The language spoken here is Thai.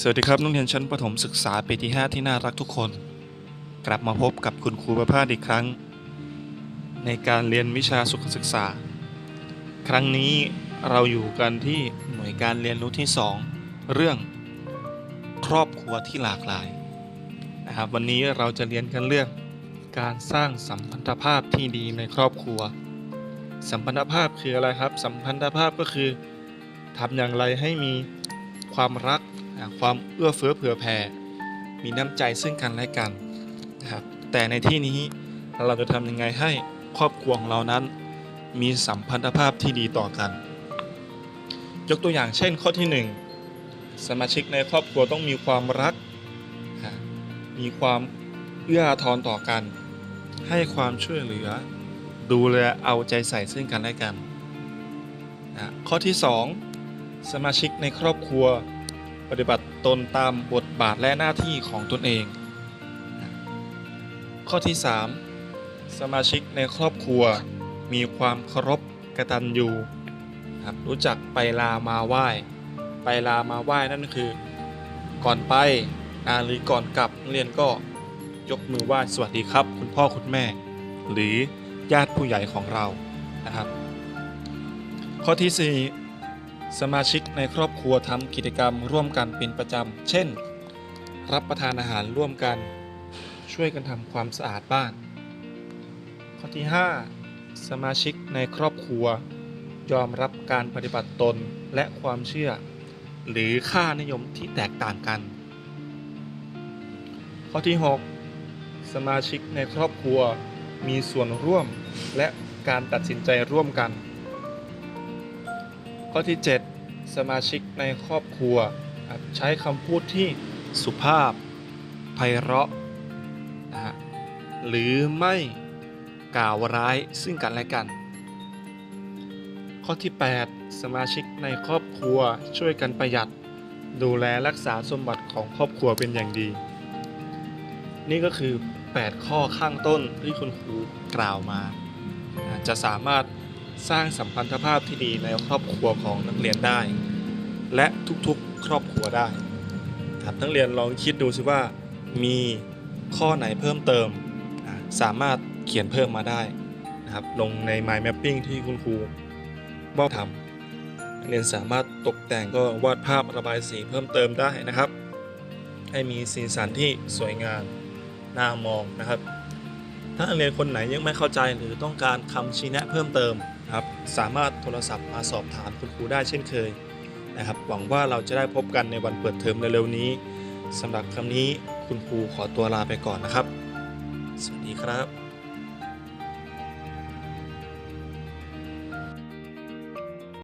สวัสดีครับนักเรียนชั้นประถมศึกษาปีที่ 5 ที่น่ารักทุกคน กลับมาพบกับคุณครูประภาสอีกครั้ง ในการเรียนวิชาสุขศึกษา ครั้งนี้เราอยู่กันที่หน่วยการเรียนรู้ที่ 2 เรื่องครอบครัวที่หลากหลายนะครับวันนี้เราจะเรียนกันเรื่องการสร้างสัมพันธภาพที่ดีในครอบครัว สัมพันธภาพคืออะไรครับ สัมพันธภาพก็คือทำอย่างไรให้มีความรักความเอื้อเฟื้อเผื่อแผ่ มีน้ำใจซึ่งกันและกันนะครับแต่ในที่นี้เราจะทำยังไงให้ครอบครัวของเรานั้น มีสัมพันธภาพที่ดีต่อกัน ยกตัวอย่างเช่นข้อที่ 1 สมาชิกในครอบครัวต้องมีความรัก มีความเอื้ออาทรต่อกัน ให้ความช่วยเหลือ ดูแลเอาใจใส่ซึ่งกันและกันนะข้อที่ 2 สมาชิกในครอบครัว ปฏิบัติตนตามบทบาทและหน้าที่ของตนเองนะข้อที่ 3 สมาชิกในครอบครัว มีความเคารพกตัญญูนะครับรู้จักไปลามาไหว้ ไปลามาไหว้นั่นคือก่อนไปอ่าหรือก่อนกลับเรียนก็ยกมือไหว้สวัสดีครับ คุณพ่อคุณแม่ หรือ ญาติผู้ใหญ่ของเรานะครับ ข้อที่ 4 สมาชิกในครอบครัวทำกิจกรรมร่วมกันเป็นประจำ เช่น รับประทานอาหารร่วมกัน ช่วยกันทำความสะอาดบ้าน ข้อที่ 5 สมาชิกในครอบครัว ยอมรับการปฏิบัติตนและความเชื่อ หรือค่านิยมที่แตกต่างกัน ข้อที่ 6 สมาชิกในครอบครัว มีส่วนร่วมและการตัดสินใจร่วมกัน ข้อที่ 7 สมาชิกในครอบครัวอาจใช้คำพูดที่สุภาพไพเราะนะฮะหรือไม่กล่าวร้ายซึ่งกันและกัน ข้อที่ 8 สมาชิกในครอบครัวช่วยกันประหยัด ดูแลรักษาสมบัติของครอบครัวเป็นอย่างดี นี่ก็คือ 8 ข้อข้างต้นที่คุณครูกล่าวมา จะสามารถสร้างสัมพันธภาพที่ดีในครอบครัวของนักเรียนได้ และทุกๆครอบครัวได้ครับนักเรียนลองคิดดูสิว่ามีข้อไหนเพิ่มเติม สามารถเขียนเพิ่มมาได้นะครับลงใน mind mapping ที่คุณครูมอบทำนักเรียนสามารถตกแต่งก็วาดภาพระบายสีเพิ่มเติมได้นะครับ ให้มีสีสันที่สวยงาม น่ามองนะครับ ถ้านักเรียนคนไหนยังไม่เข้าใจหรือต้องการคำชี้แนะเพิ่มเติมครับสามารถโทรศัพท์มาสอบถามคุณครูได้เช่นเคยนะครับ หวังว่าเราจะได้พบกันในวันเปิดเทอมเร็วๆนี้สำหรับคำนี้คุณครูขอตัวลาไปก่อนนะครับ สวัสดีครับ